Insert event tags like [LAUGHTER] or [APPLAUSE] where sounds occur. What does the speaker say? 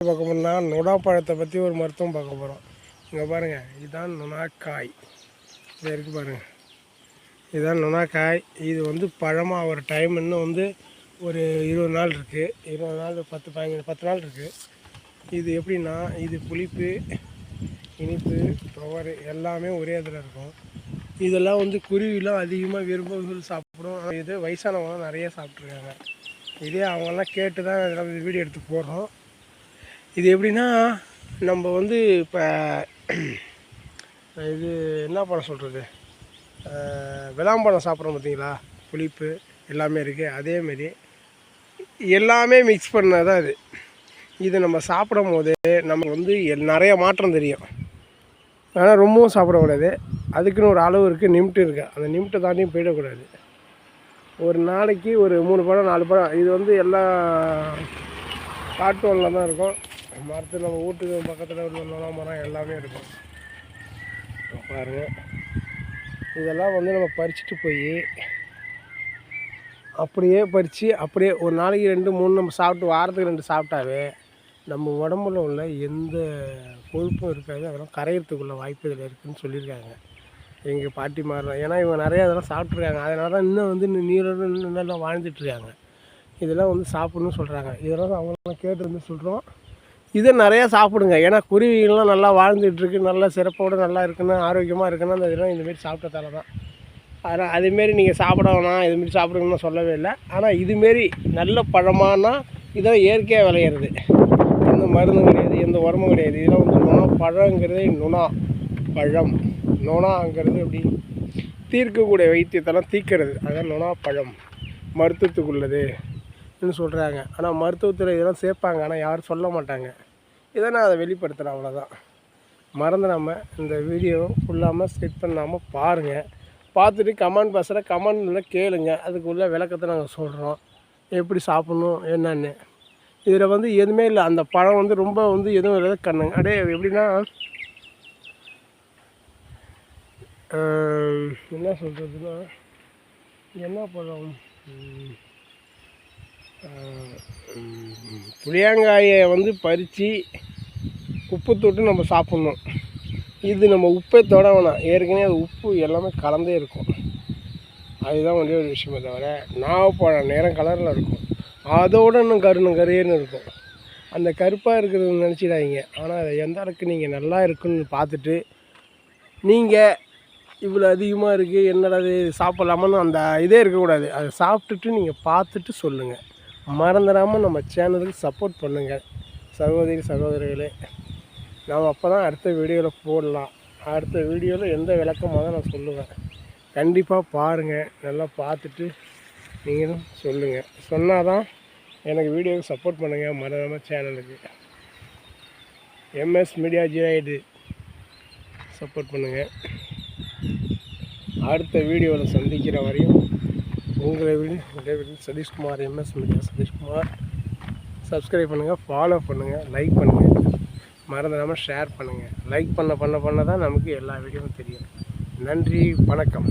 பார்க்க போனா நொடா பழத்தை பற்றி ஒரு மருத்துவம் பார்க்க போகிறோம் இங்கே பாருங்கள் இதுதான் நுணாக்காய் இதை இருக்குது பாருங்கள் இதுதான் நுணாக்காய் இது வந்து பழமாக ஒரு டைம் இன்னும் வந்து ஒரு இருபது நாள் இருக்குது இருபது நாள் பத்து பதினஞ்சு பத்து நாள் இருக்குது இது எப்படின்னா இது புளிப்பு இனிப்பு துவரு எல்லாமே ஒரே இதில் இருக்கும். இதெல்லாம் வந்து குருவிலாம் அதிகமாக விரும்பி சாப்பிடும். இது வயசானவங்களாம் நிறைய சாப்பிட்ருக்காங்க இதே அவங்கெல்லாம் கேட்டு தான் இதெல்லாம் வீடியோ எடுத்து போடுறோம் இது எப்படின்னா நம்ம வந்து இப்போ [CLEARS THROAT] இது என்ன பழம் சொல்கிறது விளாம்பழம் சாப்பிட்றோம் பார்த்தீங்களா புளிப்பு எல்லாமே இருக்குது அதேமாரி எல்லாமே மிக்ஸ் பண்ணது தான் இது. இது நம்ம சாப்பிடும் போது நமக்கு வந்து எல்- நிறைய மாற்றம் தெரியும். ஆனால் ரொம்பவும் சாப்பிடக்கூடாது. அதுக்குன்னு ஒரு அளவு இருக்குது நிமிட்டு இருக்குது அந்த நிமிட்டை தாண்டியும் போயிடக்கூடாது. ஒரு நாளைக்கு ஒரு மூணு பழம் நாலு பழம் இது வந்து எல்லா காட்டு தான் இருக்கும். மரத்து நம்ம வீட்டுக்கு பக்கத்தில் உள்ள நொணா மரம் எல்லாமே இருக்கும். பாருங்கள் பாருங்க. இதெல்லாம் வந்து நம்ம பறிச்சுட்டு போய் அப்படியே பறித்து அப்படியே ஒரு நாளைக்கு ரெண்டு மூணு நம்ம சாப்பிட்டு வாரத்துக்கு ரெண்டு சாப்பிட்டாவே நம்ம உடம்புல உள்ள எந்த கொழுப்பும் இருக்காது. அதெல்லாம் கரையிறதுக்குள்ள வாய்ப்பு இதில் இருக்குதுன்னு சொல்லியிருக்காங்க. எங்கள் பாட்டி மாறலாம் ஏன்னா இவங்க நிறையா அதெல்லாம் சாப்பிட்ருக்காங்க அதனால தான் இன்னும் வந்து நீரோடு இன்னும் நல்லா வாழ்ந்துட்டுருக்காங்க. இதெல்லாம் வந்து சாப்பிட்ணுன்னு சொல்கிறாங்க இதெல்லாம் அவங்களாம் கேட்டு வந்து சொல்கிறோம் இதை நிறையா சாப்பிடுங்க. ஏன்னா குருவிகள்லாம் நல்லா வாழ்ந்துட்டுருக்கு நல்லா சிறப்போடு நல்லா இருக்குன்னு ஆரோக்கியமாக இருக்குன்னு அந்த இதெல்லாம் இந்தமாரி சாப்பிட்டதால தான். அதனால் அதுமாரி நீங்கள் சாப்பிட வேணாம். இதுமாரி சாப்பிடுங்கன்னு சொல்லவே இல்லை. ஆனால் இதுமாரி நல்ல பழமானா இதெல்லாம் இயற்கையாக விளையிறது. எந்த மருந்தும் கிடையாது. எந்த உரமும் கிடையாது. இதெல்லாம் வந்து நுணா பழங்கிறதே நுணா பழம். நுணாங்கிறது அப்படி தீர்க்கக்கூடிய வைத்தியத்தெல்லாம் தீர்க்கிறது. அதான் நுணா பழம். மருத்துவத்துக்குள்ளது சொல்கிறாங்க ஆனால் மருத்துவத்தில் இதெல்லாம் சேர்ப்பாங்க. ஆனால் யாரும் சொல்ல மாட்டாங்க. இதை நான் அதை வெளிப்படுத்துகிறேன் அவ்வளோதான் மறந்துடாமல் இந்த வீடியோ ஃபுல்லாமல் ஸ்கிப் பண்ணாமல் பாருங்கள் பார்த்துட்டு கமெண்ட் பேசுகிற கமெண்டில் கேளுங்க. அதுக்குள்ள விளக்கத்தை நாங்கள் சொல்கிறோம் எப்படி சாப்பிட்ணும் என்னன்னு. இதில் வந்து எதுவுமே இல்லை. அந்த பழம் வந்து ரொம்ப வந்து எதுவும் இல்லை. கண்ணுங்க. அடே எப்படின்னா என்ன சொல்கிறதுன்னா என்ன பழம்? புளியங்காயை வந்து பறித்து உப்பு தொட்டு நம்ம சாப்பிட்ணும். இது நம்ம உப்பே தொட வேணாம் ஏற்கனவே அது உப்பு எல்லாமே கலந்தே இருக்கும். அதுதான் ஒரே ஒரு விஷயமே தவிர நாவப்பழம் நேரம் கலரில் இருக்கும். அதோட இன்னும் கருணும் கருன்னு இருக்கும். அந்த கருப்பாக இருக்கிறது நினச்சிடாதீங்க. ஆனால் அது எந்த அளவுக்கு நீங்கள் நல்லா இருக்குன்னு பார்த்துட்டு நீங்கள் இவ்வளோ அதிகமாக இருக்குது என்னடா இது சாப்பிட்லாமான்னு அந்த இதே இருக்கக்கூடாது. அதை சாப்பிட்டுட்டு நீங்கள் பார்த்துட்டு சொல்லுங்கள் மறந்துடாமல் நம்ம சேனலுக்கு சப்போர்ட் பண்ணுங்கள் சகோதரி சகோதரிகளே. நம்ம அப்போ தான் அடுத்த வீடியோவில் போடலாம். அடுத்த வீடியோவில் எந்த விளக்கமாக தான் நான் சொல்லுவேன். கண்டிப்பாக பாருங்கள் நல்லா பார்த்துட்டு நீங்களும் சொல்லுங்கள் சொன்னால் தான் எனக்கு வீடியோவுக்கு சப்போர்ட் பண்ணுங்கள் மறந்துடாமல் சேனலுக்கு எம்எஸ் மீடியா ஜிஐடு சப்போர்ட் பண்ணுங்கள் அடுத்த வீடியோவில் சந்திக்கிற வரையும் உங்களை விட Satishkumar MS media Satishkumar. Subscribe பண்ணுங்கள் ஃபாலோ பண்ணுங்கள் லைக் பண்ணுங்கள் மறந்துடாமல் ஷேர் பண்ணுங்கள் லைக் பண்ண பண்ண பண்ண தான் நமக்கு எல்லா வீடியோவும் தெரியும். நன்றி வணக்கம்.